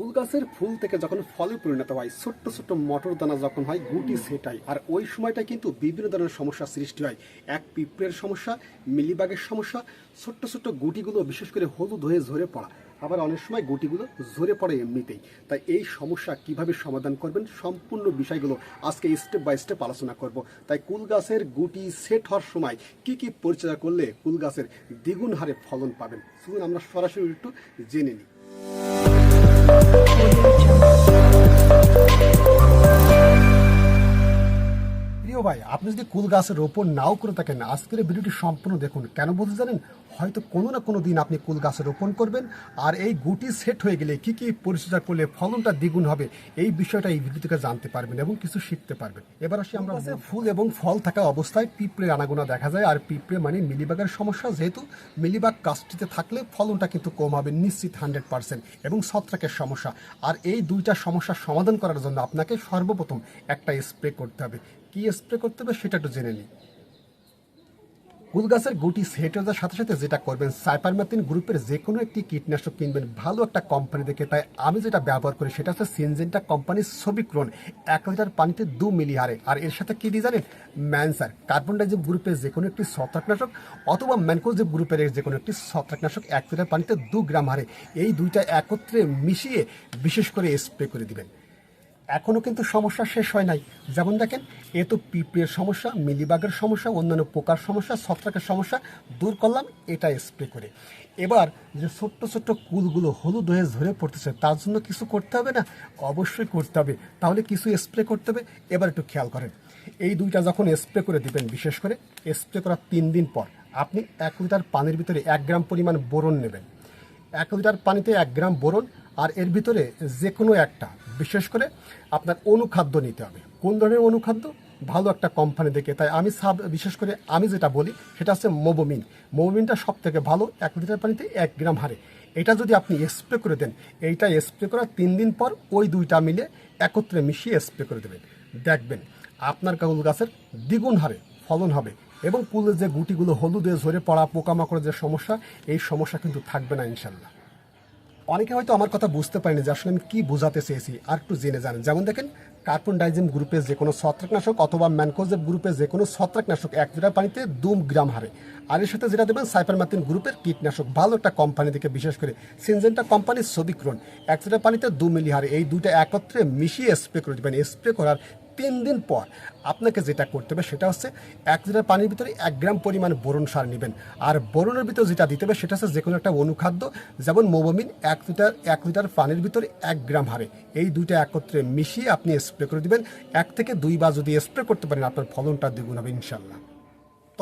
কুল গাছের ফুল থেকে যখন ফলে পরিণত হয়, ছোট্ট ছোট্ট মটর দানা যখন হয়, গুটি সেটাই। আর ওই সময়টা কিন্তু বিভিন্ন ধরনের সমস্যা সৃষ্টি হয়। এক পিঁপড়ের সমস্যা, মিলিবাগের সমস্যা, ছোট্ট ছোট্ট গুটিগুলো, বিশেষ করে হলুদ হয়ে ঝরে পড়া। আবার অনেক সময় গুটিগুলো ঝরে পড়ে এমনিতেই। তাই এই সমস্যা কীভাবে সমাধান করবেন, সম্পূর্ণ বিষয়গুলো আজকে স্টেপ বাই স্টেপ আলোচনা করব। তাই কুল গাছের গুটি সেট হওয়ার সময় কি কি পরিচর্যা করলে কুল গাছের দ্বিগুণ হারে ফলন পাবেন? শুনুন আমরা সরাসরি একটু জেনে নিই। প্রিয় ভাই আপনি যদি কুল গাছের রোপণ নাও করে থাকেন আজকের ভিডিওটি সম্পূর্ণ দেখুন। কেন বলতে জানেন? হয়তো কোনো না কোনো দিন আপনি কুল গাছে রোপণ করবেন আর এই গুটি সেট হয়ে গেলে কি কি পরিচর্যা করলে ফলনটা দ্বিগুণ হবে এই বিষয়টা এই ভিডিও থেকে জানতে পারবেন এবং কিছু শিখতে পারবেন। এবার আসি আমরা ফুল এবং ফল থাকা অবস্থায় পিঁপড়ে আনাগোনা দেখা যায় আর পিঁপড়ে মানে মিলিবাগের সমস্যা যেহেতু মিলিবাগ কাজটিতে থাকলে ফলনটা কিন্তু কম হবে নিশ্চিত হান্ড্রেড পার্সেন্ট এবং ছত্রাকের সমস্যা। আর এই দুইটা সমস্যার সমাধান করার জন্য আপনাকে সর্বপ্রথম একটা স্প্রে করতে হবে। কি স্প্রে করতে হবে সেটা একটু জেনে নিই। কুল গাছের গুটি সেট হয়ে সাথে সাথে যেটা করবেন, সাইপারমেথিন গ্রুপের যে কোনো একটি কীটনাশক কিনবেন। ভালো একটা কোম্পানি দেখে, তাই আমি যেটা ব্যবহার করি সেটা হচ্ছে সিনজেন্টা কোম্পানির সবিক্রন এক লিটার পানিতে দু মিলি হারে। আর এর সাথে কী দিয়ে জানেন? ম্যানসার কার্বন ডাইজিভ গ্রুপের যে কোনো একটি ছত্রাকনাশক অথবা ম্যানকোজিভ গ্রুপের যে কোনো একটি ছত্রাকনাশক এক লিটার পানিতে দু গ্রাম হারে। এই দুইটা একত্রে মিশিয়ে বিশেষ করে স্প্রে করে দিবেন। এখনও কিন্তু সমস্যা শেষ হয় নাই। যেমন দেখেন, এ তো পিঁপড়ের সমস্যা, মিলিবাগের সমস্যা, অন্যান্য পোকার সমস্যা, ছত্রাকের সমস্যা, দূর করলাম এটা স্প্রে করে। এবার যে ছোট্ট ছোট্ট কুলগুলো হলুদ হয়ে ঝরে পড়তেছে, তার জন্য কিছু করতে হবে না? অবশ্যই করতে হবে। তাহলে কিছু স্প্রে করতে হবে। এবার একটু খেয়াল করেন, এই দুইটা যখন স্প্রে করে দিবেন, বিশেষ করে স্প্রে করার তিন দিন পর, আপনি এক লিটার পানির ভিতরে এক গ্রাম পরিমাণ বোরন নেবেন। এক লিটার পানিতে এক গ্রাম বোরন, আর এর ভিতরে যে কোনো একটা বিশেষ করে আপনার অনুখাদ্য নিতে হবে। কোন ধরনের অনুখাদ্য? ভালো একটা কোম্পানি দেখে। তাই আমি সাব, বিশেষ করে আমি যেটা বলি, সেটা হচ্ছে মোবোমিন। মোবোমিনটা সব থেকে ভালো, এক লিটার পানিতে এক গ্রাম হারে। এটা যদি আপনি স্প্রে করে দেন, এইটা স্প্রে করার তিন দিন পর ওই দুইটা মিলে একত্রে মিশিয়ে স্প্রে করে দেবেন। দেখবেন, আপনার কাউল গাছের দ্বিগুণ হারে ফলন হবে এবং কুলের যে গুটিগুলো হলুদে ঝরে পড়া পোকামাকড়ের যে সমস্যা, এই সমস্যা কিন্তু থাকবে না ইনশাল্লাহ অনেকে হয়তো আমার কথা বুঝতে পারেনি যে আসলে আমি কি বোঝাতে চেয়েছি, আর একটু জেনে জানেন যেমন দেখেন কার্বন ডাইজিম গ্রুপের যে কোনো ছত্রাকনাশক অথবা ম্যানকোজেব গ্রুপের যে কোনো ছত্রাকনাশক এক লিটার পানিতে দুম গ্রাম হারে। আর এর সাথে যেটা দেবেন সাইপারমাতিন গ্রুপের কীটনাশক। ভালো একটা কোম্পানি থেকে, বিশেষ করে সিনজেন্টা কোম্পানির সবিক্রন। এক লিটার পানিতে দু মিলি হারে। এই দুইটা একত্রে মিশিয়ে স্প্রে করে দেবেন। স্প্রে করার তিন দিন পর আপনাকে যেটা করতে হবে সেটা হচ্ছে এক লিটার পানির ভিতরে এক গ্রাম পরিমাণ বোরন সার নেবেন। আর বোরনের ভিতরে যেটা দিতে হবে সেটা হচ্ছে যে কোনো একটা অনুখাদ্য, যেমন মোবোমিন, এক লিটার এক লিটার পানির ভিতরে এক গ্রাম হারে এই দুইটা একত্রে মিশিয়ে আপনি স্প্রে করে দেবেন। এক থেকে দুইবার যদি স্প্রে করতে পারেন, আপনার ফলনটা দ্বিগুণ হবে ইনশাল্লাহ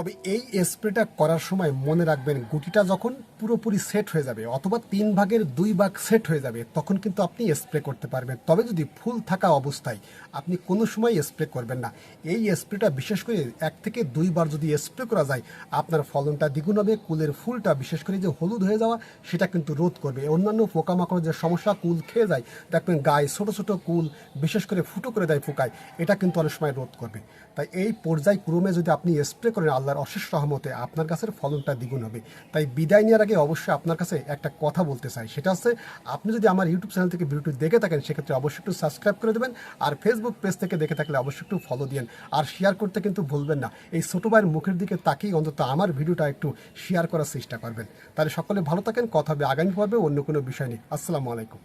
তবে এই স্প্রেটা করার সময় মনে রাখবেন গুটিটা যখন পুরোপুরি সেট হয়ে যাবে অথবা তিন ভাগের দুই ভাগ সেট হয়ে যাবে, তখন কিন্তু আপনি স্প্রে করতে পারবেন। তবে যদি ফুল থাকা অবস্থায় আপনি কোনো সময় স্প্রে করবেন না। এই স্প্রেটা বিশেষ করে এক থেকে দুইবার যদি স্প্রে করা যায়, আপনার ফলনটা দ্বিগুণ হবে, কুলের ফুলটা বিশেষ করে যে হলুদ হয়ে যাওয়া, সেটা কিন্তু রোধ করবে। অন্যান্য পোকামাকড় যে সমস্যা, কুল খেয়ে যায়, দেখবেন গায়ে ছোট ছোট কুল বিশেষ করে ফুটো করে দেয় পোকায়, এটা কিন্তু অনেক সময় রোধ করবে। তাই এই পর্যায়ক্রমে যদি আপনি স্প্রে করেন আল্লাহর অশেষ রহমতে আপনার গাছের ফলনটা দ্বিগুণ হবে। তাই বিদায় নেওয়ার আগে অবশ্যই আপনার কাছে একটা কথা বলতে চাই। সেটা হচ্ছে, আপনি যদি আমার ইউটিউব চ্যানেল থেকে ভিডিওটি দেখে থাকেন, সেক্ষেত্রে অবশ্যই একটু সাবস্ক্রাইব করে দেবেন আর ফেসবুক পেজ থেকে দেখে থাকলে অবশ্যই একটু ফলো দিন আর শেয়ার করতে কিন্তু ভুলবেন না। এই ছোটো ভাইয়ের মুখের দিকে তাকিয়ে অন্তত আমার ভিডিওটা একটু শেয়ার করার চেষ্টা করবেন। তাহলে সকলে ভালো থাকেন, কথা হবে আগামী পর্বে অন্য কোনো বিষয় নেই আসসালামু আলাইকুম।